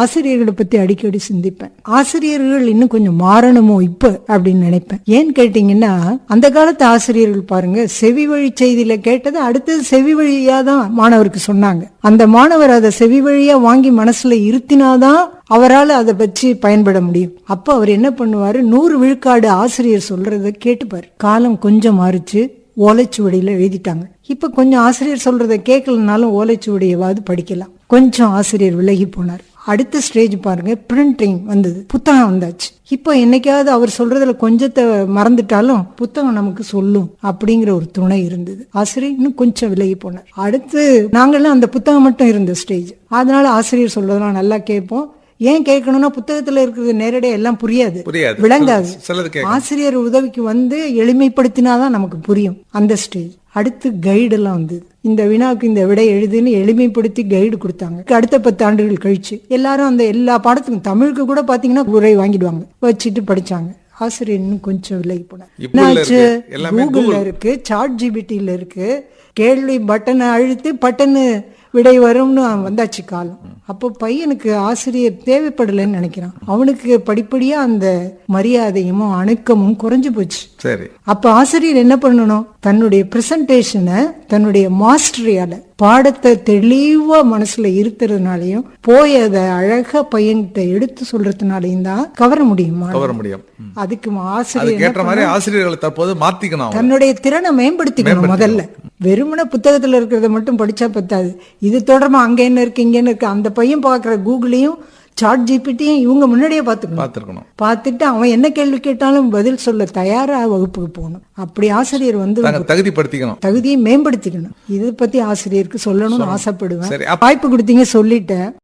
ஆசிரியர்களை பத்தி அடிக்கடி சிந்திப்பேன். ஆசிரியர்கள் இன்னும் கொஞ்சம் மாறணுமோ இப்ப அப்படின்னு நினைப்பேன். ஏன்னு கேட்டீங்கன்னா அந்த காலத்து ஆசிரியர்கள் பாருங்க செவி வழி செய்தியில கேட்டதை அடுத்தது செவி வழியா தான் மாணவருக்கு சொன்னாங்க. அந்த மாணவர் அதை செவி வழியா வாங்கி மனசுல இருத்தினாதான் அவரால் அதை பற்றி பயன்பட முடியும். அப்போ அவர் என்ன பண்ணுவாரு? நூறு விழுக்காடு ஆசிரியர் சொல்றதை கேட்டுப்பார். காலம் கொஞ்சம் மாறிச்சு ஓலைச்சுவடியில் எழுதிட்டாங்க. இப்போ கொஞ்சம் ஆசிரியர் சொல்றதை கேட்கலனாலும் ஓலைச்சுவடியவாது படிக்கலாம். கொஞ்சம் ஆசிரியர் விலகி போனார். அடுத்த ஸ்டேஜ் பாருங்க பிரிண்டிங் வந்தது. புத்தகம் வந்தாச்சு. இப்போ என்னைக்காவது அவர் சொல்றதுல கொஞ்சத்தை மறந்துட்டாலும் புத்தகம் நமக்கு சொல்லும் அப்படிங்கிற ஒரு துணை இருந்தது. ஆசிரியர் இன்னும் கொஞ்சம் விலகி போனார். அடுத்து நாங்கெல்லாம் அந்த புத்தகம் மட்டும் இருந்த ஸ்டேஜ் அதனால ஆசிரியர் சொல்றதெல்லாம் நல்லா கேட்போம். ஏன் கேட்கணும்னா புத்தகத்துல இருக்கிறது நேரடியா எல்லாம் புரியாது. புரியாது. விளங்காது. ஆசிரியர் உதவிக்கு வந்து எளிமைப்படுத்தினாதான் நமக்கு புரியும். அந்த ஸ்டேஜ் அடுத்து கைடு எல்லாம் வந்தது இந்த வினாவுக்கு இந்த விடை எழுதுன்னு எளிமைப்படுத்தி கைடு கொடுத்தாங்க. அடுத்த பத்து ஆண்டுகள் கழிச்சு எல்லாரும் அந்த எல்லா பாடத்துக்கும் தமிழுக்கு கூட பாத்தீங்கன்னா உரை வாங்கிடுவாங்க. வச்சுட்டு படிச்சாங்க. ஆசிரியர் இன்னும் கொஞ்சம் விலகி. எல்லாமே கூகுள்ல இருக்கு. சாட் ஜிபிடில இருக்கு கேள்வி பட்டனை அழுத்தி பட்டனு விடை வரும்னு வந்தாச்சு காலம். அப்போ பையனுக்கு ஆசிரியர் தேவைப்படலைன்னு நினைக்கிறான். அவனுக்கு படிப்படியா அந்த மரியாதையும் அணுக்கமும் குறைஞ்சு போச்சு. சரி. அப்ப ஆசிரியர் என்ன பண்ணணும்? தன்னுடைய பிரசன்டேஷனை தன்னுடைய மாஸ்டரியால பாடத்தை தெளிவா மனசுல இருத்துறதுனாலையும் போய் அதை அழகா பையன்கிட்ட எடுத்து சொல்றதுனாலையும் தான் கவர முடியுமா? கவர முடியும். அதுக்கு ஆசிரியர் ஆசிரியர்களை தற்போது மாத்திக்கணும். தன்னுடைய திறனை மேம்படுத்திக்கணும் முதல்ல. வெறுமனே புத்தகத்துல இருக்கிறத மட்டும் படிச்சா பத்தாது. இது தொடர்பா அங்க என்ன இருக்கு இங்க என்ன இருக்கு அந்த பையன் பாக்குற கூகுளையும் சாட் ஜிபிடியும் இவங்க முன்னாடியே பாத்துக்கணும் பார்த்திருக்கணும். பார்த்துட்டு அவன் என்ன கேள்வி கேட்டாலும் பதில் சொல்ல தயாரா வகுப்புக்கு போகணும். அப்படி ஆசிரியர் வந்து தகுதிப்படுத்திக்கணும். தகுதியை மேம்படுத்திக்கணும். இதை பத்தி ஆசிரியருக்கு சொல்லணும்னு ஆசைப்படுவேன். வாய்ப்பு கொடுத்தீங்க சொல்லிட்டேன்.